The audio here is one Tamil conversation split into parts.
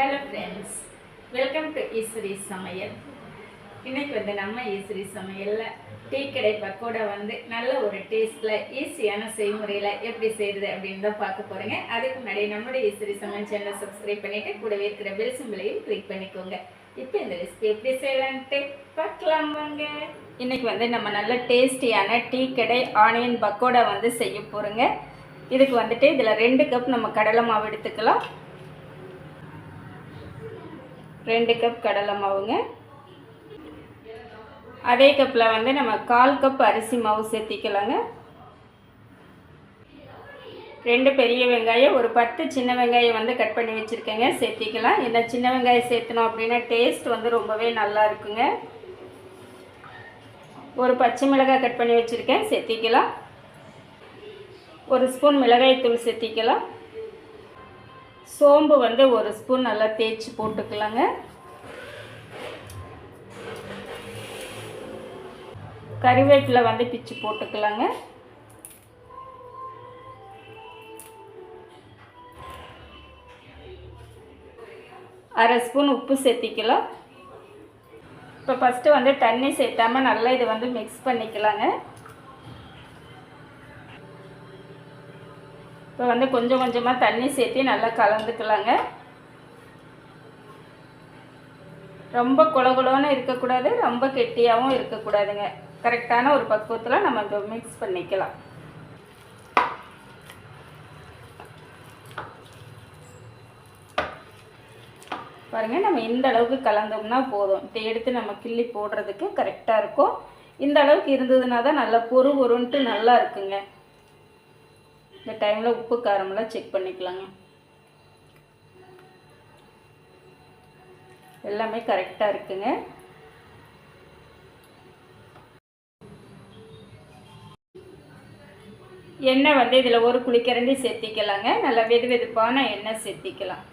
Hello friends welcome to Eswari சமையல் இன்றைக்கி வந்து நம்ம ஈஸ்வரி சமையலில் டீ கடை பக்கோடா வந்து நல்ல ஒரு டேஸ்ட்டில் ஈஸியான செய்முறையில் எப்படி செய்கிறது அப்படின்னு தான் பார்க்க போகிறேங்க அதுக்கு முன்னாடி நம்மளுடைய ஈஸ்வரி சமையல் சேனலை சப்ஸ்கிரைப் பண்ணிவிட்டு கூடவே இருக்கிற பெல் சிம்பிளையும் கிளிக் பண்ணிக்கோங்க. இப்போ இந்த ரெசிபி எப்படி செய்யலான்ட்டு பார்க்கலாம் வாங்க. இன்றைக்கி வந்து நம்ம நல்ல டேஸ்டியான டீ கடை ஆனியன் பக்கோடா வந்து செய்ய போகிறோங்க இதுக்கு வந்துட்டு இதில் ரெண்டு கப் நம்ம கடலை மாவு எடுத்துக்கலாம். ரெண்டு கப் கடலை மாவுங்க. அதே கப்பில் வந்து நம்ம கால் கப் அரிசி மாவு சேர்த்திக்கலாங்க. ரெண்டு பெரிய வெங்காயம் ஒரு பத்து சின்ன வெங்காயம் வந்து கட் பண்ணி வச்சுருக்கேங்க சேர்த்திக்கலாம். என்ன சின்ன வெங்காயம் சேர்த்தணும் அப்படின்னா டேஸ்ட் வந்து ரொம்பவே நல்லா இருக்குங்க. ஒரு பச்சை மிளகாய் கட் பண்ணி வச்சுருக்கேன் சேர்த்திக்கலாம். ஒரு ஸ்பூன் மிளகாய் தூள் சேர்த்திக்கலாம். சோம்பு வந்து ஒரு ஸ்பூன் நல்லா தேய்ச்சி போட்டுக்கலாங்க. கறிவேப்பிலை வந்து பிச்சு போட்டுக்கலாங்க. அரை ஸ்பூன் உப்பு சேர்த்திக்கலாம். இப்போ ஃபஸ்ட்டு வந்து தண்ணி சேர்த்தாமல் நல்லா இதை வந்து மிக்ஸ் பண்ணிக்கலாங்க. இப்போ வந்து கொஞ்சம் கொஞ்சமாக தண்ணி சேர்த்து நல்லா கலந்துக்கலாங்க. ரொம்ப குளகுளன்னு இருக்கக்கூடாது ரொம்ப கெட்டியாகவும் இருக்கக்கூடாதுங்க. கரெக்டான ஒரு பக்குவத்தில் நம்ம இப்போ மிக்ஸ் பண்ணிக்கலாம். பாருங்கள் நம்ம இந்த அளவுக்கு கலந்தோம்னா போதும். இதை எடுத்து நம்ம கிள்ளி போடுறதுக்கு கரெக்டாக இருக்கும். இந்த அளவுக்கு இருந்ததுனா தான் நல்லா பொறு பொருன்ட்டு நல்லா இருக்குங்க. இந்த டைமில் உப்பு காரமெல்லாம் செக் பண்ணிக்கலாங்க. எல்லாமே கரெக்டாக இருக்குங்க. எண்ணெய் வந்து இதில் ஒரு குளிக்கரண்டி சேர்த்திக்கலாங்க. நல்லா வெது வெதுப்பான எண்ணெய் சேர்த்திக்கலாம்.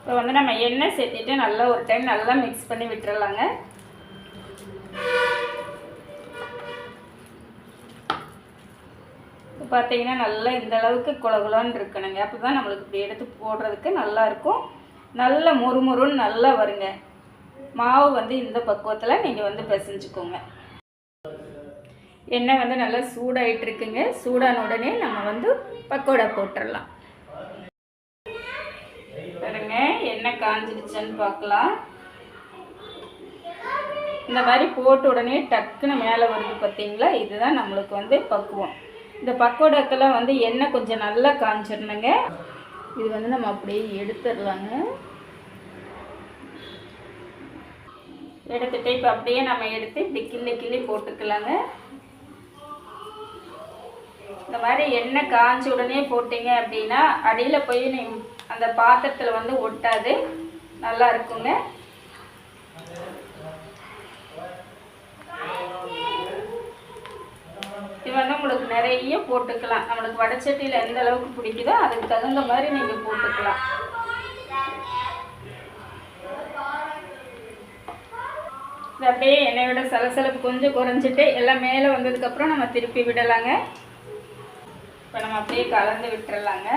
இப்போ வந்து நம்ம எண்ணெய் சேர்த்திட்டு நல்லா ஒரு டைம் நல்லா மிக்ஸ் பண்ணி விட்டுறலாங்க. இப்போ பார்த்தீங்கன்னா நல்லா இந்த அளவுக்கு குளகுலான்னு இருக்கணுங்க. அப்போ தான் நம்மளுக்கு இப்படி எடுத்து போடுறதுக்கு நல்லா இருக்கும். நல்ல முறுமுறுன்னு நல்லா வருங்க. மாவு வந்து இந்த பக்குவத்தில் நீங்கள் வந்து பிசைஞ்சுக்கோங்க. எண்ணெய் வந்து நல்லா சூடாகிட்டு இருக்குங்க. சூடான உடனே நம்ம வந்து பக்கோடா போட்டுடலாம் பாருங்க எண்ணெய் காஞ்சிடுச்சுன்னு பார்க்கலாம். இந்த மாதிரி போட்ட உடனே டக்குன்னு மேலே வருது பார்த்தீங்களா? இதுதான் நம்மளுக்கு வந்து பக்குவம். இந்த பக்கோடாக்கெல்லாம் வந்து எண்ணெய் கொஞ்சம் நல்லா காஞ்சிடணுங்க இது வந்து நம்ம அப்படியே எடுத்துடலாங்க. எடுத்துட்டு இப்போ அப்படியே நம்ம எடுத்து இப்படி கிள்ளி கிள்ளி போட்டுக்கலாங்க. இந்த மாதிரி எண்ணெய் காஞ்ச உடனே போட்டிங்க அப்படின்னா அடியில் போய் நீ அந்த பாத்திரத்தில் வந்து ஒட்டாது. நல்லா இருக்குங்க. வேணால் வந்து உங்களுக்கு நிறைய போட்டுக்கலாம். நம்மளுக்கு வடச்சட்டியில் எந்த அளவுக்கு பிடிக்குதோ அதுக்கு தகுந்த மாதிரி நீங்கள் போட்டுக்கலாம். இது அப்படியே எண்ணெயோட சலசலப்பு கொஞ்சம் குறைஞ்சிட்டு எல்லாம் மேலே வந்ததுக்கப்புறம் நம்ம திருப்பி விடலாங்க. இப்போ நம்ம அப்படியே கலந்து விட்டுறலாங்க.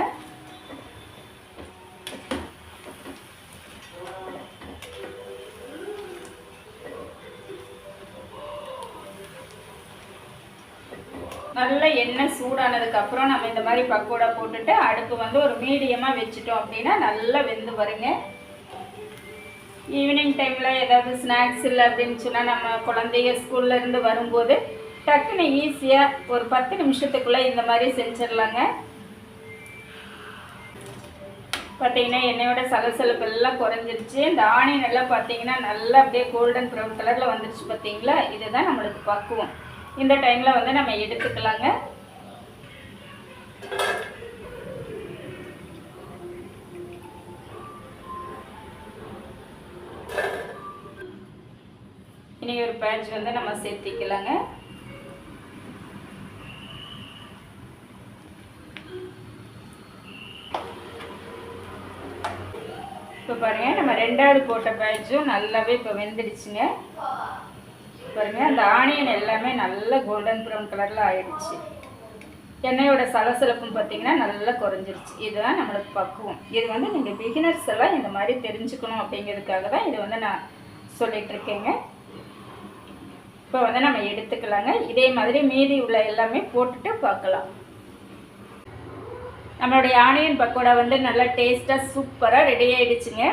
நல்ல எண்ணெய் சூடானதுக்கு அப்புறம் நம்ம இந்த மாதிரி பக்கோடா போட்டுட்டு அடுப்பு வந்து ஒரு மீடியமாக வச்சுட்டோம் அப்படின்னா நல்லா வெந்து வருங்க. ஈவினிங் டைமில் ஏதாவது ஸ்நாக்ஸ் இல்லை அப்படின்னு சொன்னால் நம்ம குழந்தைங்க ஸ்கூல்ல இருந்து வரும்போது டக்குன்னு ஈஸியாக ஒரு பத்து நிமிஷத்துக்குள்ளே இந்த மாதிரி செஞ்சிடலாங்க. பார்த்தீங்கன்னா எண்ணெயோட சலசலப்பு எல்லாம் குறைஞ்சிருச்சு. இந்த ஆனியன் எல்லாம் பார்த்தீங்கன்னா நல்லா அப்படியே கோல்டன் ப்ரௌன் கலரில் வந்துருச்சு பார்த்தீங்களா இதுதான் நம்மளுக்கு பக்குவம். இந்த டைமில் வந்து நம்ம எடுத்துக்கலாங்க. இனி ஒரு பேட்ச் வந்து நம்ம சேர்த்திக்கலாங்க. இப்போ பாருங்கள் நம்ம ரெண்டாவது போட்ட பேட்சும் நல்லாவே இப்போ வெந்துடுச்சுங்க. பாருங்க அந்த ஆனியன் எல்லாமே நல்ல கோல்டன் ப்ரௌன் கலரில் ஆயிடுச்சு. எண்ணெயோட சலசலப்பும் பார்த்தீங்கன்னா நல்லா குறைஞ்சிருச்சு. இதுதான் நம்மளுக்கு பக்குவம். இது வந்து நீங்கள் பிகினர்ஸ் எல்லாம் இந்த மாதிரி தெரிஞ்சுக்கணும் அப்படிங்கிறதுக்காக தான் இது வந்து நான் சொல்லிட்டு இருக்கேங்க. இப்போ வந்து நம்ம எடுத்துக்கலாங்க. இதே மாதிரி மீதி உள்ள எல்லாமே போட்டுட்டு பார்க்கலாம். நம்மளுடைய ஆனியன் பக்கோடா வந்து நல்லா டேஸ்ட்டாக சூப்பராக ரெடி ஆகிடுச்சுங்க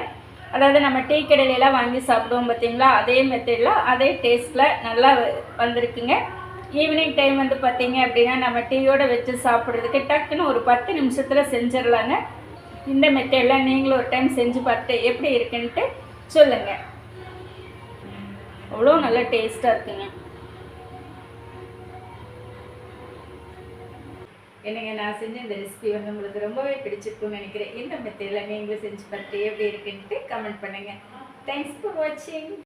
அதாவது நம்ம டீ கடையிலலாம் வாங்கி சாப்பிடுவோம் பார்த்தீங்களா? அதே மெத்தடில் அதே டேஸ்ட்டில் நல்லா வ- வந்திருக்குங்க. ஈவினிங் டைம் வந்து பார்த்தீங்க அப்படின்னா நம்ம டீயோடு வச்சு சாப்பிட்றதுக்கு டக்குன்னு ஒரு பத்து நிமிஷத்தில் செஞ்சிடலாங்க. இந்த மெத்தடெலாம் நீங்களும் ஒரு டைம் செஞ்சு பார்த்து எப்படி இருக்குன்ட்டு சொல்லுங்கள் அவ்வளோ நல்லா டேஸ்ட்டாக இருக்குங்க. என்னங்க நான் செஞ்ச இந்த ரெசிபி வந்து உங்களுக்கு ரொம்பவே பிடிச்சிருக்கும்னு நினைக்கிறேன். இந்த மெத்தடில் நீங்களும் செஞ்சு பார்த்து எப்படி இருக்குன்ட்டு கமெண்ட் பண்ணுங்கள் தேங்க்ஸ் ஃபார் வாட்சிங்